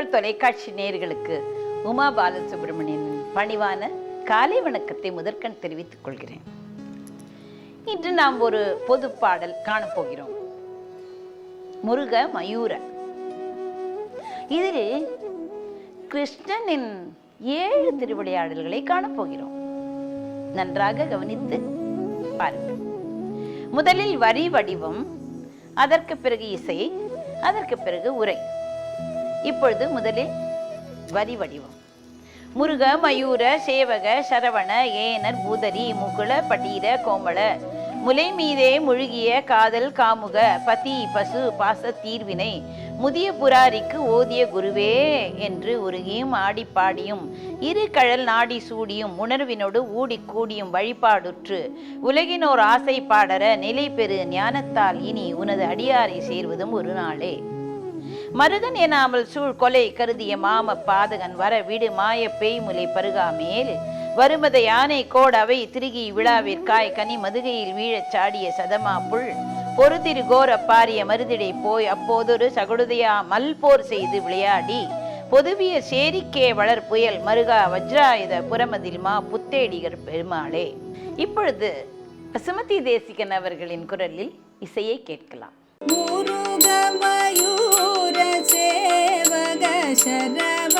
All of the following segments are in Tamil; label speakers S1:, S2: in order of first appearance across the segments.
S1: மக்கள் தொலைக்காட்சி நேர்களுக்கு உமா பாலசுப்ரமணியனின் பணிவான காலை வணக்கத்தை முதற்கண் தெரிவித்துக் கொள்கிறேன். இன்று நாம் ஒரு பொது பாடல் காணப்போகிறோம் முருக மயூர இதில் கிருஷ்ணனின் ஏழு திருவிளையாடல்களை காணப்போகிறோம் நன்றாக கவனித்து பாருங்கள். முதலில் வரி வடிவம் அதற்கு பிறகு இசை அதற்கு பிறகு உரை. இப்பொழுது முதலில் வரி வடிவம். முருக மயூர சேவக சரவண ஏனர் பூதரி முகுள பட்டீர கோமள. முலை மீதே முழுகிய காதல் காமுக பதி பசு பாச தீர்வினை. முதிய புராரிக்கு ஓதிய குருவே என்று உருகியும் ஆடி பாடியும் இரு கழல் நாடி சூடியும் உணர்வினோடு ஊடி கூடியும் வழிபாடுற்று. உலகினோர் ஆசை பாடற நிலை பெறு ஞானத்தால் இனி உனது அடியாரை சேர்வதும் ஒரு நாளே. மருகன் எனாமல் சூழ் கொலை கருதிய மாம பாதகன் வர விடு மாய பேய்முலை பருகாமேல் வருமத யானை கோடவை திருகி விழாவிற்காய் கனி மதுகையில் வீழச் சாடிய சதமா புல். பொறுதிரு கோர பாரிய மருதிடை போய் அப்போதொரு சகுடுதையா மல்போர் செய்து விளையாடி. பொதுவிய சேரிக்கே வளர் புயல் மருகா வஜ்ராயுத புறமதில் மா புத்தேடிகர் பெருமாளே. இப்பொழுது சுமதி தேசிகன் அவர்களின் குரலில் இசையை கேட்கலாம்.
S2: சேவக சரவணயேனல்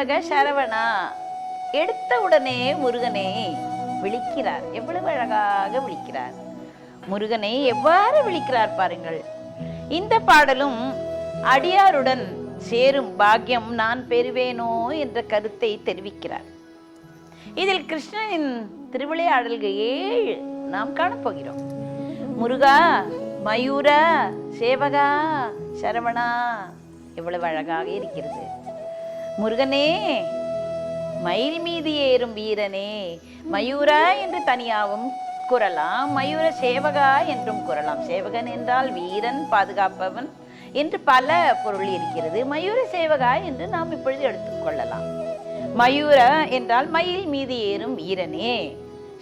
S1: முருகமயூர சரவணா எடுத்த உடனே முருகனை விழிக்கிறார். எவ்வளவு அழகாக விழிக்கிறார். முருகனை எவ்வாறு விழிக்கிறார் பாருங்கள். இந்த பாடலும் அடியாருடன் சேரும் பாக்கியம் நான் பெறுவேனோ என்ற கருத்தை தெரிவிக்கிறார். இதில் கிருஷ்ணனின் திருவிளையாடல்கள் ஏழு நாம் காணப்போகிறோம் முருகா மயூரா சேவகா சரவணா எவ்வளவு அழகாக இருக்கிறது. முருகனே மயில் மீது ஏறும் வீரனே மயூரா என்று தனியாகவும் கூறலாம் மயூர சேவகா என்றும் கூறலாம். சேவகன் என்றால் வீரன் பாதுகாப்பவன் என்று பல பொருள் இருக்கிறது. மயூர சேவகா என்று நாம் இப்பொழுது எடுத்துக்கொள்ளலாம் மயூர என்றால் மயில் மீது ஏறும் வீரனே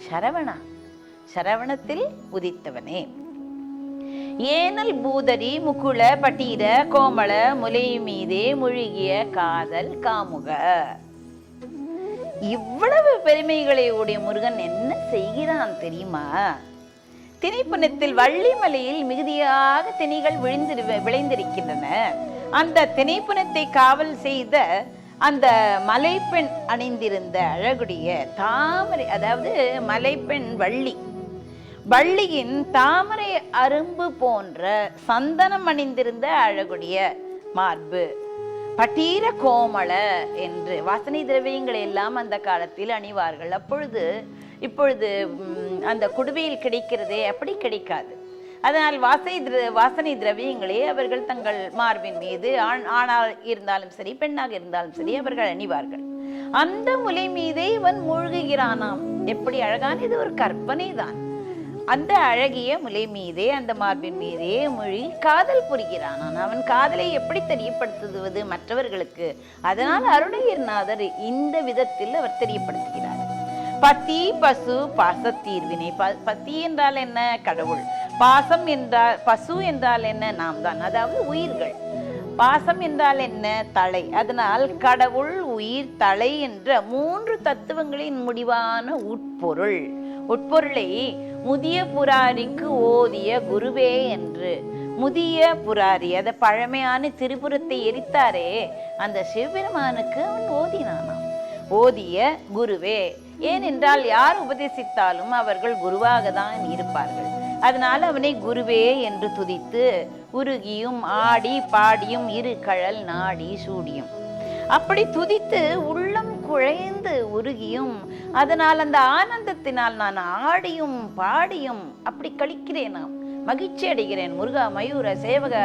S1: சரவணா சரவணத்தில் உதித்தவனே. ஏனல் பூதரி முகுள பட்டீர கோமள முலை மீதே முழுகிய காதல் காமுக. இவ்வளவு பெருமைகளை உடைய முருகன் என்ன செய்கிறான் தெரியுமா? திணைப்புணத்தில் வள்ளிமலையில் மிகுதியாக திணைகள் விழுந்து விளைந்திருக்கின்றன. அந்த திணைப்புணத்தை காவல் செய்த அந்த மலைப்பெண் அணிந்திருந்த அழகுடைய தாமரை அதாவது மலைப்பெண் வள்ளி வள்ளியின் தாமரை அரும்பு போன்ற சந்தனம் அணிந்திருந்த அழகுடைய மார்பு. பட்டீர கோமள என்று வாசனை திரவியங்களை எல்லாம் அந்த காலத்தில் அணிவார்கள். அப்பொழுது இப்பொழுது அந்த குடுவையில் கிடைக்கிறதே அப்படி கிடைக்காது. அதனால் வாசை திர வாசனை திரவியங்களே அவர்கள் தங்கள் மார்பின் மீது ஆண் ஆணாக இருந்தாலும் சரி பெண்ணாக இருந்தாலும் சரி அவர்கள் அணிவார்கள். அந்த முலை மீதே இவன் மூழ்குகிறானாம். எப்படி அழகான இது ஒரு கற்பனை தான் அந்த அழகிய முலை மீதே அந்த மார்பின் மீதே மொழி காதல் புரிகிறானான் அவன் காதலை எப்படி தெரியப்படுத்துவது மற்றவர்களுக்கு? அதனால் அருணகிரிநாதர் இந்த விதத்தில் அவர் தெரியப்படுத்துகிறார். பத்தி பசு பாசத்தீர்வினை ப பத்தி என்றால் என்ன கடவுள்? பாசம் என்றால் பசு என்றால் என்ன நாம் தான் அதாவது உயிர்கள். பாசம் என்றால் என்ன தலை. அதனால் கடவுள் உயிர் தலை என்ற மூன்று தத்துவங்களின் முடிவான உட்பொருள். உட்பொருளை முதிய புராரிக்கு ஓதிய குருவே என்று. முதிய புராரி அத பழமையான திரிபுரத்தை எரித்தாரே அந்த சிவபெருமானுக்கு அவன் ஓதினானாம். ஓதிய குருவே ஏனென்றால் யார் உபதேசித்தாலும் அவர்கள் குருவாக தான் இருப்பார்கள். அதனால் அவனை குருவே என்று துதித்து உருகியும் ஆடி பாடியும் இரு கழல் நாடி சூடியும். அப்படி துதித்து உள்ள குழைந்து உருகியும் அதனால் அந்த ஆனந்தத்தினால் நான் ஆடியும் பாடியும் அப்படி கழிக்கிறேனாம் மகிழ்ச்சி அடைகிறேன். முருகா மயூர சேவக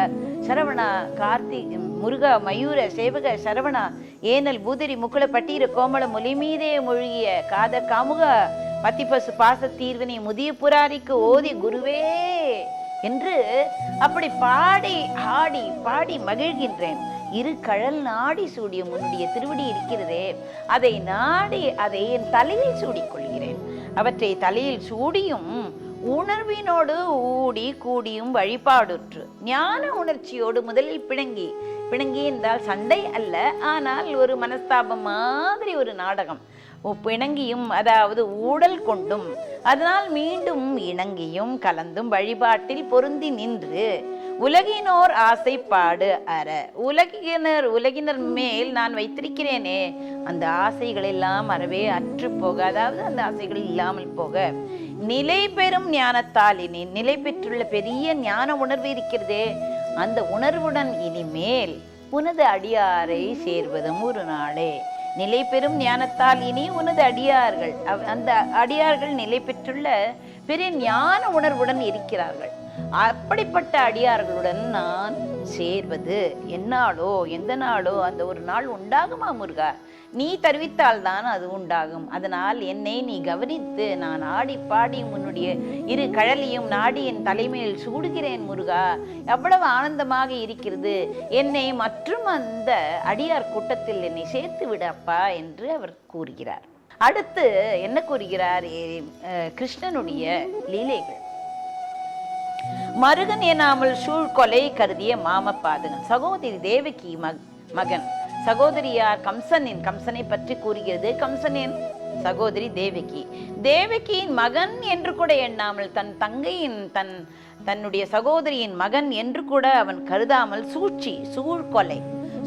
S1: சரவணா கார்த்தி முருகா மயூர சேவக சரவணா ஏனல் பூதரி முக்குள பட்டீர கோமள மொழி மீதே மொழிகிய காத காமுக பத்திப்பசு பாச தீர்வினை முதிய புராரிக்கு ஓதி குருவே என்று அப்படி பாடி ஆடி பாடி மகிழ்கின்றேன். இரு கழல் நாடி சூடிய உன்னுடைய திருவடி இருக்கிறதே. அதை நாடி அதை என் தலையில் சூடிக்கொள்கிறேன். அவற்றை தலையில் சூடியும் உணர்வினோடு ஊடி கூடியும் வழிபாடுற்று. ஞான உணர்ச்சியோடு முதலில் பிணங்கி. பிணங்கி என்றால் சண்டை அல்ல ஆனால் ஒரு மனஸ்தாபம் மாதிரி ஒரு நாடகம். பிணங்கியும் அதாவது ஊடல் கொண்டும். அதனால் மீண்டும் இணங்கியும் கலந்தும் வழிபாட்டில் பொருந்தி நின்று. உலகினோர் ஆசைப்பாடு அற. உலகினர் உலகினர் மேல் நான் வைத்திருக்கிறேனே. அந்த ஆசைகள் எல்லாம் அறவே அற்று போக அதாவது அந்த ஆசைகள் இல்லாமல் போக. நிலை பெறும் ஞானத்தால் இனி நிலை பெற்றுள்ள பெரிய ஞான உணர்வு இருக்கிறதே. அந்த உணர்வுடன் இனிமேல் உனது அடியாரை சேர்வதும் ஒரு நாளே. நிலை பெறும் ஞானத்தால் இனி உனது அடியார்கள். அவ்- அந்த அடியார்கள் நிலை பெற்றுள்ள பெரிய ஞான உணர்வுடன் இருக்கிறார்கள். அப்படிப்பட்ட அடியார்களுடன் நான் சேர்வது. என்னாலோ எந்த நாளோ அந்த ஒரு நாள் உண்டாகுமா முருகா? நீ தருவித்தால் தான் அது உண்டாகும். அதனால் என்னை நீ கவனித்து நான் ஆடி பாடி உன்னுடைய இரு கழலையும் நாடி என் தலைமையில் சூடுகிறேன் முருகா. எவ்வளவு ஆனந்தமாக இருக்கிறது. என்னை மற்றும் அந்த அடியார் கூட்டத்தில் என்னை சேர்த்து விடப்பா என்று அவர் கூறுகிறார். அடுத்து என்ன கூறுகிறார்? கிருஷ்ணனுடைய லீலைகள். மருகன் எனாமல் சூழ் கொலை கருதிய மாமப்பாதகன் சகோதரி தேவகி மக் மகன். சகோதரியார் கம்சனின் கம்சனை பற்றி கூறுகிறது. கம்சனின் சகோதரி தேவகி. தேவகியின் மகன் என்று கூட எண்ணாமல் தன் தங்கையின் தன் தன்னுடைய சகோதரியின் மகன் என்று கூட அவன் கருதாமல் சூழ்ச்சி சூழ்கொலை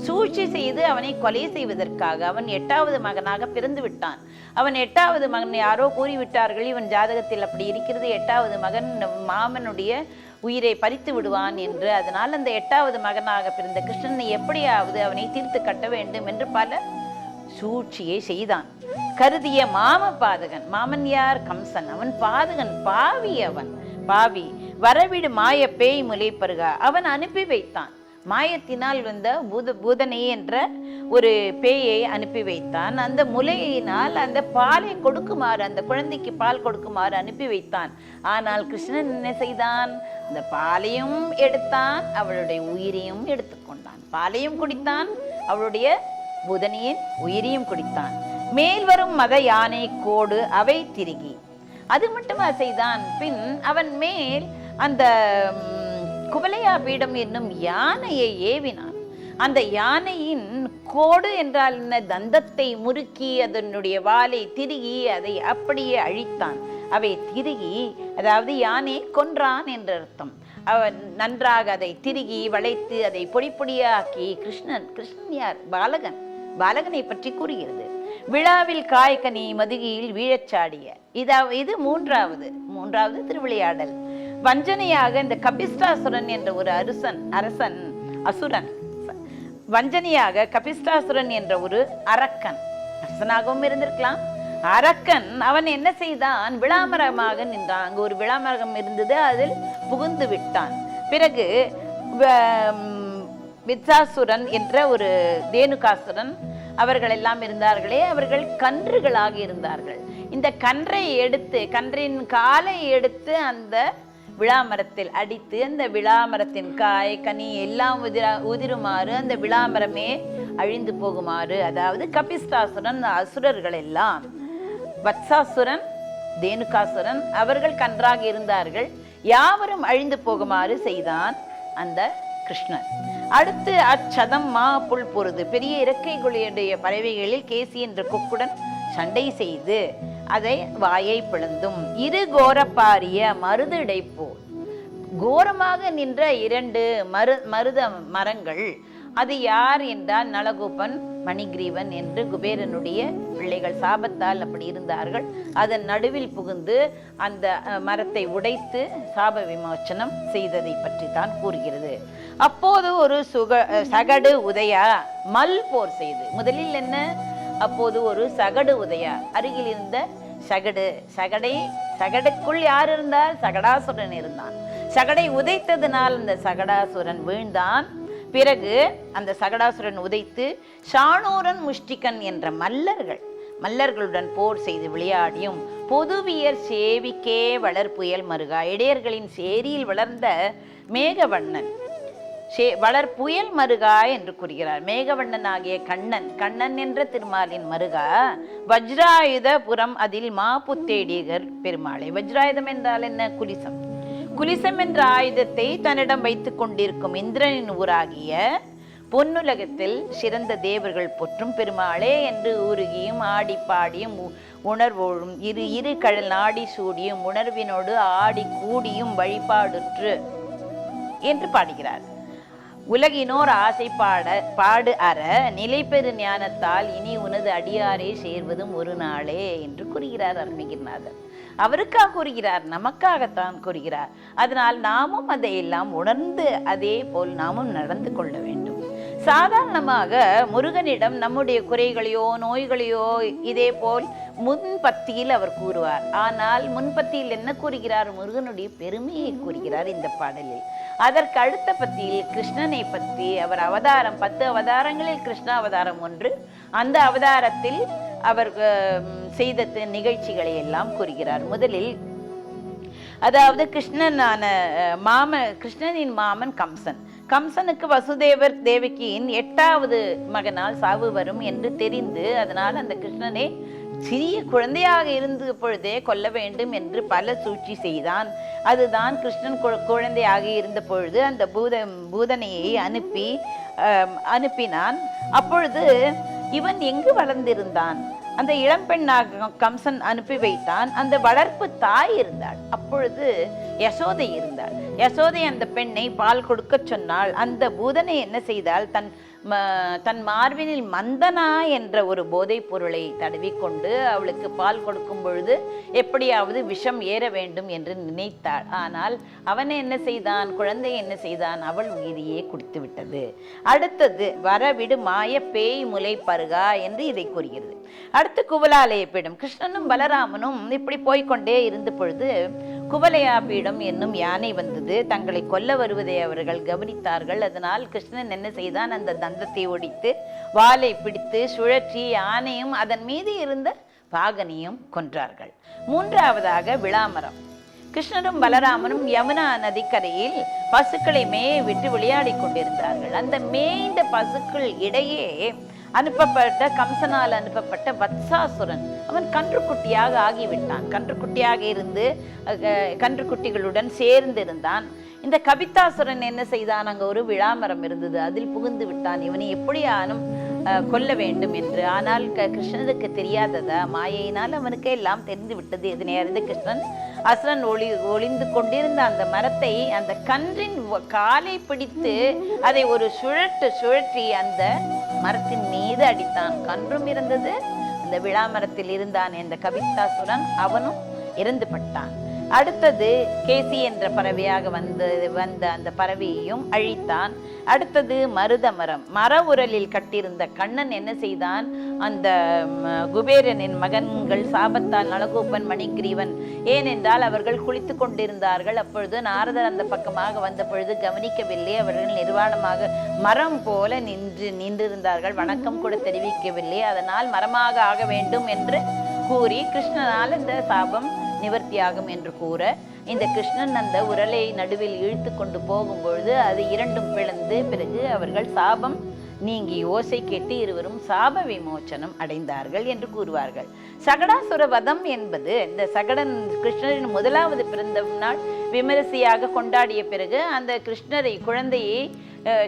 S1: சூழ்ச்சி செய்து அவனை கொலை செய்வதற்காக அவன் எட்டாவது மகனாக பிறந்து விட்டான். அவன் எட்டாவது மகன் யாரோ கூறிவிட்டார்கள் இவன் ஜாதகத்தில் அப்படி இருக்கிறது. எட்டாவது மகன் மாமனுடைய உயிரை பறித்து விடுவான் என்று. அதனால் அந்த எட்டாவது மகனாக பிறந்த கிருஷ்ணனை எப்படியாவது அவனை தீர்த்து கட்ட வேண்டும் என்று பல சூழ்ச்சியை செய்தான். கருதிய மாம பாதகன் மாமன் யார்? கம்சன். அவன் பாதகன் பாவி அவன். பாவி வரவிடு மாய பேய் முலைப்பருகா. அவன் அனுப்பி வைத்தான். மாயத்தினால் வந்த பூத பூதனை என்ற ஒரு பேயை அனுப்பி வைத்தான். அந்த முலையினால் அந்த பாலை கொடுக்குமாறு அந்த குழந்தைக்கு பால் கொடுக்குமாறு அனுப்பி வைத்தான். ஆனால் கிருஷ்ணன் என்ன செய்தான்? அந்த பாலையும் எடுத்தான் அவளுடைய உயிரையும் எடுத்துக்கொண்டான் பாலையும் குடித்தான் அவளுடைய புதனியின் உயிரையும் குடித்தான். மேல் வரும் மத யானை கோடு அவை திருகி. அது மட்டுமா செய்தான்? பின் அவன் மேல் அந்த ம், குவலையா பீடம் என்னும் யானையை ஏவினான். அந்த யானையின் கோடு என்றால் என்ன? தந்தத்தை முறுக்கி அதனுடைய வாலை திருகி அதை அப்படியே அழித்தான். அவை திருகி அதாவது யானை கொன்றான் என்ற அர்த்தம். அவன் நன்றாக அதை திருகி வளைத்து அதை பொடி பொடியாக்கி கிருஷ்ணன் கிருஷ்ணன் யார்? பாலகன். பாலகனை பற்றி கூறுகிறது. விழாவில் காய்கனி மதுகையில் வீழச்சாடிய இதா இது மூன்றாவது மூன்றாவது திருவிளையாடல். வஞ்சனையாக இந்த கபிஸ்டாசுரன் என்ற ஒரு அரசன் அரசன் அசுரன் வஞ்சனையாக கபிஸ்டாசுரன் என்ற ஒரு அரக்கன் அரசனாகவும் இருந்திருக்கலாம். அரக்கன் அவன் என்ன செய்தான்? விளாமரமாக நின்றான். அங்கு ஒரு விளாமரம் இருந்தது அதில் புகுந்து விட்டான். பிறகு வ- வித்சாசுரன் என்ற ஒரு தேனுகாசுரன் அவர்கள் எல்லாம் இருந்தார்களே அவர்கள் கன்றுகளாக இருந்தார்கள். இந்த கன்றை எடுத்து கன்றின் காலை எடுத்து அந்த விளாமரத்தில் அடித்து அந்த விளாமரத்தின் காய் கனி எல்லாம் உதிர உதிருமாறு அந்த விளாமரமே அழிந்து போகுமாறு. அதாவது கபிஸ்டாசுரன் அசுரர்கள் எல்லாம் வத்சாசுரன் தேனுகாசுரன் அவர்கள் கன்றாக இருந்தார்கள். யாவரும் அழிந்து போகுமாறு செய்தான் அந்த கிருஷ்ணன். அடுத்து அச்சதம் மா புல் பொருது. பெரிய இறக்கைகளுடைய பறவைகளில் கேசி என்ற கொக்குடன் சண்டை செய்து அதை வாயை பிளந்தும். இரு கோரப்பாரிய மருது போல். கோரமாக நின்ற இரண்டு மரு மருத மரங்கள் அது யார் என்றால் நலகோபன் மணிகிரீவன் என்று குபேரனுடைய பிள்ளைகள் சாபத்தால் அப்படி இருந்தார்கள். அதன் நடுவில் புகுந்து அந்த மரத்தை உடைத்து சாப விமோச்சனம் செய்ததை பற்றி தான் கூறுகிறது. அப்போது ஒரு சுக சகடு உதயா மல் போர் செய்து. முதலில் என்ன? அப்போது ஒரு சகடு உதயா அருகில் இருந்த சகடு சகடை சகடுக்குள் யார் இருந்தால் சகடாசுரன் இருந்தான். சகடை உதைத்ததினால் அந்த சகடாசுரன் வீழ்ந்தான். பிறகு அந்த சகடாசுரன் உதைத்து ஷானூரன் முஷ்டிகன் என்ற மல்லர்கள் மல்லர்களுடன் போர் செய்து விளையாடியும் பொதுவியர் சேவிக்கே வளர்ப்புயல் மருகா இடையர்களின் சேரியில் வளர்ந்த மேகவண்ணன் சே வளர் புயல் மருகா என்று கூறுகிறார். மேகவண்ணன் ஆகிய கண்ணன் கண்ணன் என்ற திருமாலின் மருகா வஜ்ராயுத புறம் அதில் மாப்புத்தேடியர் பெருமாளை. வஜ்ராயுதம் என்றால் என்ன? குலிசம். குலிசம் என்ற ஆயுதத்தை தன்னிடம் வைத்துக் கொண்டிருக்கும் இந்திரனின் ஊராகிய பொன்னுலகத்தில் சிறந்த தேவர்கள் பொற்றும் பெருமாளே என்று ஊருகியும் ஆடி பாடியும் உ- உணர்வோடும் இரு இரு கடல் நாடி சூடியும் உணர்வினோடு ஆடி கூடியும் வழிபாடுற்று என்று பாடுகிறார். உலகினோர் ஆசை பாட பாடு அற நிலைப்பெரு ஞானத்தால் இனி உனது அடியாரே சேர்வதும் ஒரு நாளே என்று கூறுகிறார் அருணகிரிநாதர் அவருக்காக கூறுகிறார் நமக்காகத்தான் கூறுகிறார். அதனால் நாமும் அதையெல்லாம் உணர்ந்து அதே போல் நாமும் நடந்து கொள்ள வேண்டும். சாதாரணமாக முருகனிடம் நம்முடைய குறைகளையோ நோய்களையோ இதே போல் முன்பத்தியில் அவர் கூறுவார். ஆனால் முன்பத்தியில் என்ன கூறுகிறார்? முருகனுடைய பெருமையை கூறுகிறார் இந்த பாடலில். அதற்கு அடுத்த பத்தியில் கிருஷ்ணனை பற்றி அவர் அவதாரம் பத்து அவதாரங்களில் கிருஷ்ண அவதாரம் ஒன்று. அந்த அவதாரத்தில் அவர் செய்த நிகழ்ச்சிகளை எல்லாம் கூறுகிறார். முதலில் அதாவது கிருஷ்ணனான மாமன் மாம கிருஷ்ணனின் மாமன் கம்சன். கம்சனுக்கு வசுதேவர் தேவகியின் எட்டாவது மகனால் சாவு வரும் என்று தெரிந்து அதனால் அந்த கிருஷ்ணனை சிறிய குழந்தையாக இருந்த பொழுதே கொல்ல வேண்டும் என்று பல சூழ்ச்சி செய்தான். அதுதான் கிருஷ்ணன் கு- குழந்தையாக இருந்த பொழுது அந்த பூத பூதனையை அனுப்பி அனுப்பினான். அப்பொழுது இவன் எங்கு வளர்ந்திருந்தான்? அந்த இளம்பெண்ணாக கம்சன் அனுப்பி வைத்தான். அந்த வளர்ப்பு தாய் இருந்தாள். அப்பொழுது யசோதை இருந்தாள். யசோதை அந்த பெண்ணை பால் கொடுக்கச் சொன்னால் அந்த பூதனை என்ன செய்தால் தன் ம- தன் மார்பினில் மந்தனா என்ற ஒரு போதைப் பொருளை தடவிக்கொண்டு அவளுக்கு பால் கொடுக்கும் பொழுது எப்படியாவது விஷம் ஏற வேண்டும் என்று நினைத்தாள். ஆனால் அவன் என்ன செய்தான்? குழந்தை என்ன செய்தான்? அவள் உயிரியே குடித்து விட்டது. அடுத்தது வரவிடு மாய பேய் முலை பருகா என்று இதை கூறுகிறது. அடுத்து குவலாலய பீடம். கிருஷ்ணனும் பலராமனும் இப்படி போய்க்கொண்டே இருந்த பொழுது குவலையா பீடம் என்னும் யானை வந்தது. தங்களை கொல்ல வருவதை அவர்கள் கவனித்தார்கள். அதனால் கிருஷ்ணன் என்ன செய்தான்? அந்த தந்தத்தை ஒடித்து வாளை பிடித்து சுழற்றி யானையும் அதன் மீது இருந்த பாகனையும் கொன்றார்கள். மூன்றாவதாக விளாமரம். கிருஷ்ணரும் பலராமனும் யமுனா நதிக்கரையில் பசுக்களை மேய விட்டு விளையாடிக் கொண்டிருந்தார்கள். அந்த மேய்ந்த பசுக்கள் இடையே அனுப்பப்பட்ட கம்சனால் அனுப்பப்பட்ட வத்சாசுரன். அவன் கன்றுக்குட்டியாக ஆகிவிட்டான். கன்றுக்குட்டியாக இருந்து கன்றுக்குட்டிகளுடன் சேர்ந்து இருந்தான் இந்த கவிதாசுரன் என்ன செய்தான்? அங்க ஒரு விழாமரம் இருந்தது. அதில் புகுந்து விட்டான். இவனை எப்படியானும் கொல்ல வேண்டும் என்று. ஆனால் க- கிருஷ்ணனுக்கு தெரியாததா? மாயையினால் அவனுக்கு எல்லாம் தெரிந்து விட்டது. இதனை அறிந்த கிருஷ்ணன் அசுரன் ஒளி ஒளிந்து கொண்டிருந்த அந்த மரத்தை அந்த கன்றின் காலை பிடித்து அதை ஒரு சுழற்று சுழற்றி அந்த மரத்தின் மீது அடித்தான். கன்றும் இருந்தது. அந்த விழா மரத்தில் இருந்தான் இந்த கவிதாசுரன். அவனும் இறந்து பட்டான். அடுத்தது கேசி என்ற பறவையாக வந்து வந்த அந்த பறவையையும் அழித்தான். அடுத்தது மருத மரம் மர உரலில் கட்டியிருந்த கண்ணன் என்ன செய்தான்? அந்த குபேரனின் மகன்கள் சாபத்தால் நலகோபன் மணிக்கிரீவன் ஏனென்றால் அவர்கள் குளித்து கொண்டிருந்தார்கள். அப்பொழுது நாரதர் அந்த பக்கமாக வந்த பொழுது கவனிக்கவில்லை. அவர்கள் நிர்வாணமாக மரம் போல நின்று நின்றிருந்தார்கள். வணக்கம் கூட தெரிவிக்கவில்லை. அதனால் மரமாக ஆக வேண்டும் என்று கூறி கிருஷ்ணனால் இந்த சாபம் நிவர்த்தியாகும் என்று கூற இந்த கிருஷ்ணன் அந்த உரலை நடுவில் இழுத்து கொண்டு போகும்பொழுது அது இரண்டும் பிளந்து பிறகு அவர்கள் சாபம் நீங்கி ஓசை கேட்டு இருவரும் சாப விமோச்சனம் அடைந்தார்கள் என்று கூறுவார்கள். சகடாசுர வதம் என்பது இந்த சகடன் கிருஷ்ணரின் முதலாவது பிறந்த நாள் விமரிசையாக கொண்டாடிய பிறகு அந்த கிருஷ்ணரை குழந்தையை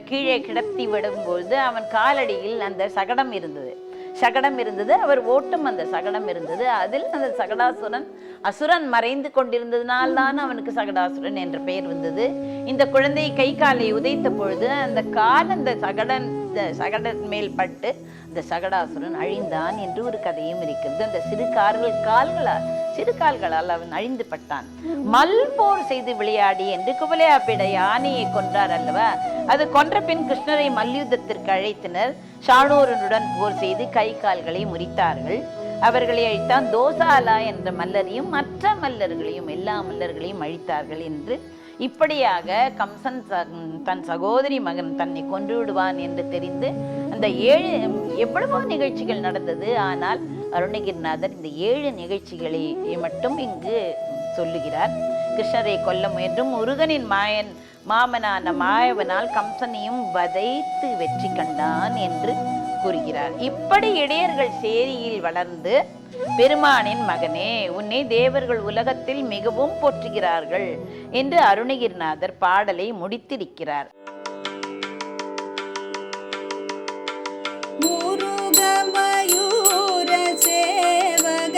S1: கீழே கிடத்தி விடும்பொழுது அவன் காலடியில் அந்த சகடம் இருந்தது. சகடம் இருந்தது. அவர் ஓட்டும் அந்த சகடம் இருந்தது. அதில் அந்த சகடாசுரன் அசுரன் மறைந்து கொண்டிருந்ததுனால் தான் அவனுக்கு சகடாசுரன் என்ற பெயர் வந்தது. இந்த குழந்தை கை காலை உதைத்த பொழுது அந்த கால் அந்த சகடன் இந்த சகடன் மேல் பட்டு இந்த சகடாசுரன் அழிந்தான் என்று ஒரு கதையும் இருக்கிறது. அந்த சிறு கால்கள் கால்களால் சிறு கால்களால் அவன் அழிந்து பட்டான். மல் போர் செய்து விளையாடி என்று குவலையாப்பிட யானையை கொன்றார் அல்லவா? அது கொன்ற பின் கிருஷ்ணரை மல்யுத்தத்திற்கு அழைத்தனர். ஷானூரனுடன் போர் செய்து கை கால்களை முறித்தார்கள். அவர்களை அழித்தான் தோசாலா என்ற மல்லரையும் மற்ற மல்லர்களையும் எல்லா மல்லர்களையும் அழித்தார்கள் என்று இப்படியாக கம்சன் ச- தன் சகோதரி மகன் தன்னை கொன்று விடுவான் என்று தெரிந்து அந்த ஏழு எவ்வளவோ நிகழ்ச்சிகள் நடந்தது. ஆனால் அருணகிரிநாதர் இந்த ஏழு நிகழ்ச்சிகளை மட்டும் இங்கு சொல்லுகிறார். கிருஷ்ணரை கொல்ல முயன்றும் முருகனின் மாயன் மாமனான மாயவனால் கம்சனையும் வதைத்து வெற்றி கண்டான் என்று கூறுகிறார். இப்படி இடையர்கள் சேரியில் வளர்ந்து பெருமானின் மகனே உன்னை தேவர்கள் உலகத்தில் மிகவும் போற்றுகிறார்கள் என்று அருணகிரிநாதர் பாடலை முடித்திருக்கிறார்.
S2: முருகமயூர சேவக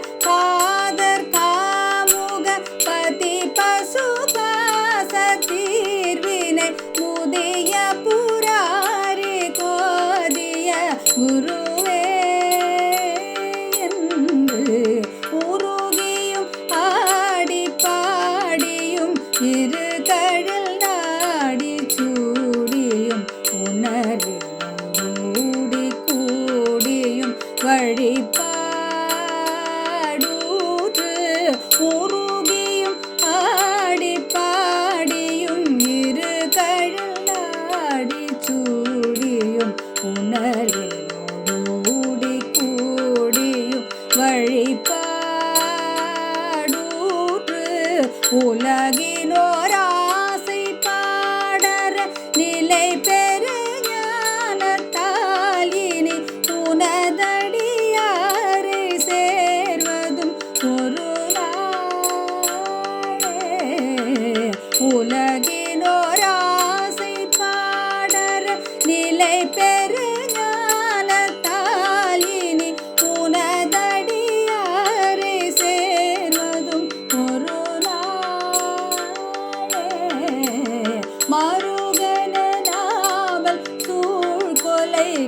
S2: முழுகிய காதர்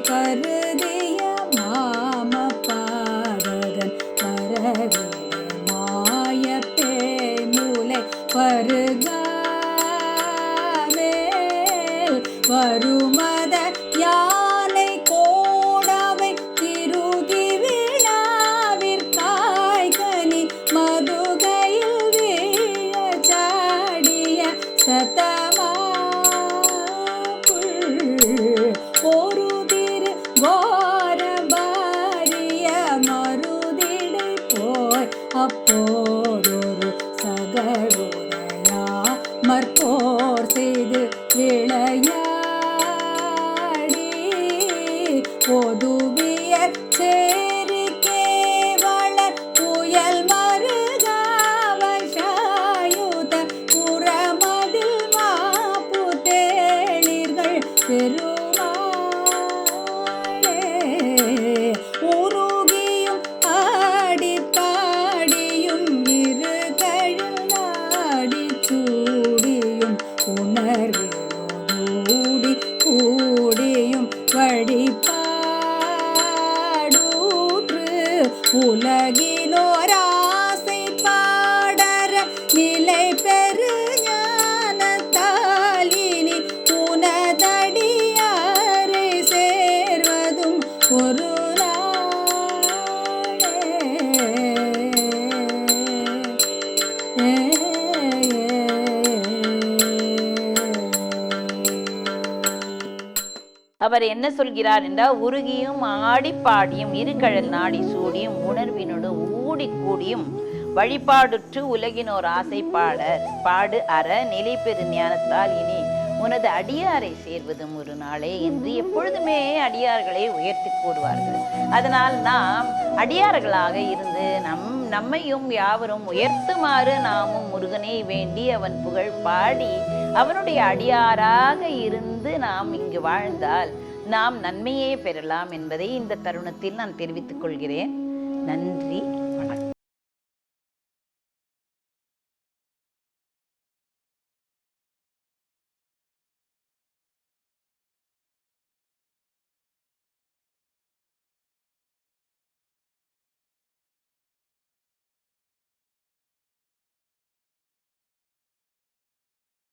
S2: கருதிய மாம பாரதன் பரவிட மாய பேமுலை பருகாமேல் வருமா உலகினோராசை பாடற நிலை பெரு ஞானத்தாலினி உனதடியாரை சேர்வதும் ஒரு
S1: அவர் என்ன சொல்கிறார் என்றால் உருகியும் ஆடி பாடியும் இருக்கழல் நாடி கூடியும் உணர்வினோடு ஊடி கூடியும் வழிபாடுற்று உலகினோர் ஆசை பாட பாடு அற நிலை பெரு ஞானத்தால் இனி உனது அடியாரை சேர்வதும் ஒரு நாளே என்று எப்பொழுதுமே அடியார்களை உயர்த்தி கூடுவார்கள் அதனால் நாம் அடியார்களாக இருந்து நம் நம்மையும் யாவரும் உயர்த்துமாறு நாமும் முருகனை வேண்டி அவன் புகழ் பாடி அவனுடைய அடியாராக இருந்து நாம் இங்கு வாழ்ந்தால் நாம் நன்மையே பெறலாம் என்பதை இந்த தருணத்தில் நான் தெரிவித்துக் கொள்கிறேன். நன்றி.